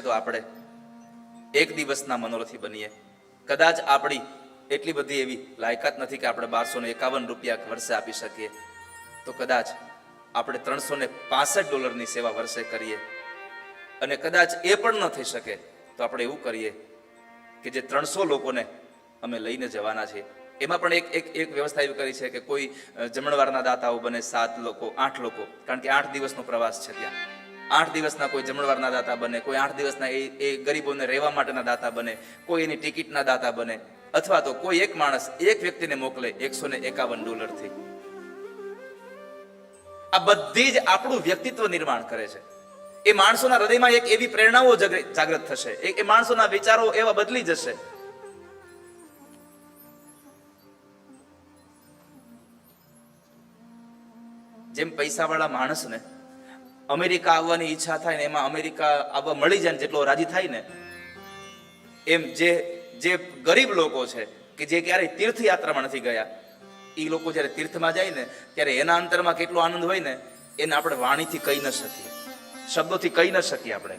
તો આપણે એક દિવસના મનોરથી બનીએ. કદાચ આપણી એટલી બધી એવી લાયકાત નથી કે આપણે બારસો ને એકાવન રૂપિયા વર્ષે આપી શકીએ. તો કદાચ આપણે ત્રણસો ને પાસઠ ડોલરની સેવા વર્ષે કરીએ. અને કદાચ એ પણ ન થઈ શકે, તો આપણે એવું કરીએ કે જે ત્રણસો લોકોને અમે લઈને જવાના છીએ. એમાં પણ એક એક એક વ્યવસ્થા એવી કરી છે કે કોઈ જમણવારના દાતાઓ બને, સાત લોકો, આઠ લોકો. કારણ કે આઠ દિવસનો પ્રવાસ છે ત્યાં. આઠ દિવસના કોઈ જમણવારના દાતા બને, કોઈ આઠ દિવસના એ ગરીબોને રહેવા માટેના દાતા બને, કોઈ એની ટિકિટના દાતા બને, અથવા તો કોઈ એક માણસ એક વ્યક્તિને મોકલે એકસો ને એકાવન ડોલરથી. આ બધી જ આપણું વ્યક્તિત્વ નિર્માણ કરે છે. એ માણસોના હૃદયમાં એક એવી પ્રેરણાઓ જાગૃત થશે. એ માણસોના વિચારો એવા બદલી જશે. જેમ પૈસાવાળા માણસને અમેરિકા આવવાની ઈચ્છા થાય ને એમાં અમેરિકા આવવા મળી જાય ને જેટલો રાજી થાય ને, એમ જે જે ગરીબ લોકો છે કે જે ક્યારેય તીર્થયાત્રામાં નથી ગયા એ લોકો જ્યારે તીર્થમાં જાય ને, ત્યારે એના અંતરમાં કેટલો આનંદ હોય ને, એને આપણે વાણીથી કહી ન શકીએ. શબ્દોથી કહી ન શકીએ આપણે.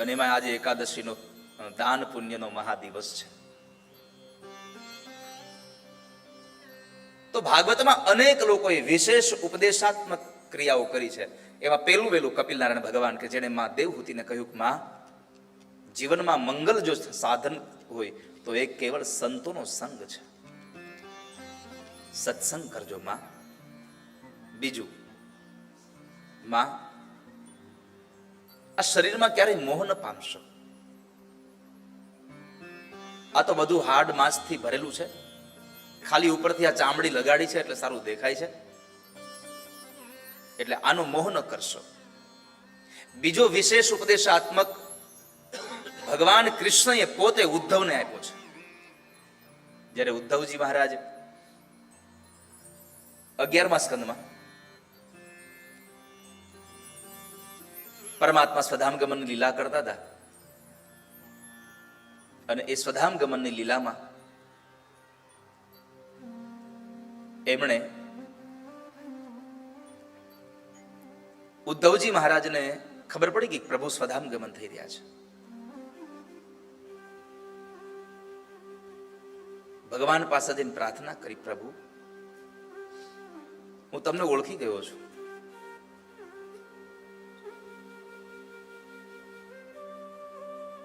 અને એમાં આજે એકાદશીનો દાન પુણ્યનો મહાદિવસ છે. તો ભાગવતમાં અનેક લોકોએ વિશેષ ઉપદેશાત્મક ક્રિયાઓ કરી છે. એમાં પેલું વહેલું કપિલ નારાયણ ભગવાન કે જેણે માં દેવહૂતિને કહ્યું કે, માં, જીવનમાં મંગલ જો સાધન હોય, તો એ કેવળ સંતોનો સંગ છે. સત્સંગ કરજો, માં. બીજું, માં, આ શરીરમાં ક્યારેય મોહ ન પામશો. આ તો બધું હાડ માંસથી ભરેલું છે. ખાલી ઉપરથી આ ચામડી લગાડી છે એટલે સારું દેખાય છે. એટલે આનો મોહ ન કરશો. બીજો વિશેષ ઉપદેશાત્મક, ભગવાન કૃષ્ણએ પોતે ઉદ્ધવને આપ્યો છે. જ્યારે ઉદ્ધવજી મહારાજ અગિયારમા સ્કંદમાં પરમાત્મા સ્વધામ ગમનની લીલા કરતા હતા. અને એ સ્વધામ ગમનની લીલામાં એમણે ઉદ્ધવજી મહારાજને ખબર પડી કે પ્રભુ સ્વધામ ગમન થઈ રહ્યા છે. ભગવાન પાસે જઈને પ્રાર્થના કરી, પ્રભુ, હું તમને ઓળખી ગયો છું.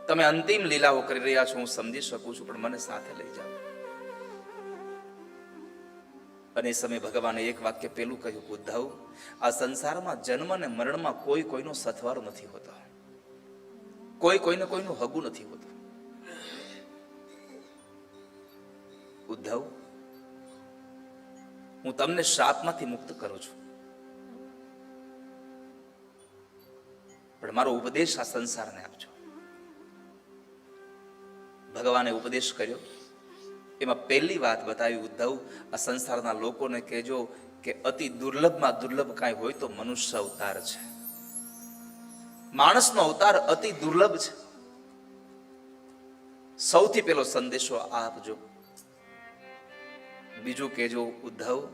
તમે અંતિમ લીલાઓ કરી રહ્યા છો, હું સમજી શકું છું, પણ મને સાથે લઈ જાઓ. અને એ સમયે ભગવાને એક વાક્ય પેલું કહ્યું કે ઉદ્ધવ આ સંસારમાં જન્મ અને મરણમાં કોઈ કોઈનો સથવારો નથી હોતો. કોઈ કોઈને કોઈનું હગું નથી હોતું. ઉદ્ધવ હું તમને શ્રાપમાંથી મુક્ત કરું છું. પણ મારો ઉપદેશ આ સંસારને આપજો. ભગવાને ઉપદેશ કર્યો. એમાં પહેલી વાત બતાવી ઉદ્ધવ, આ સંસારના લોકોને કહેજો કે અતિ દુર્લભમાં દુર્લભ કાંઈ હોય તો મનુષ્ય અવતાર છે. માણસનો અવતાર અતિ દુર્લભ છે. સૌથી પહેલો સંદેશો આપજો. બીજું કહેજો, ઉદ્ધવ,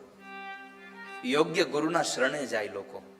યોગ્ય ગુરુના શરણે જાય લોકો.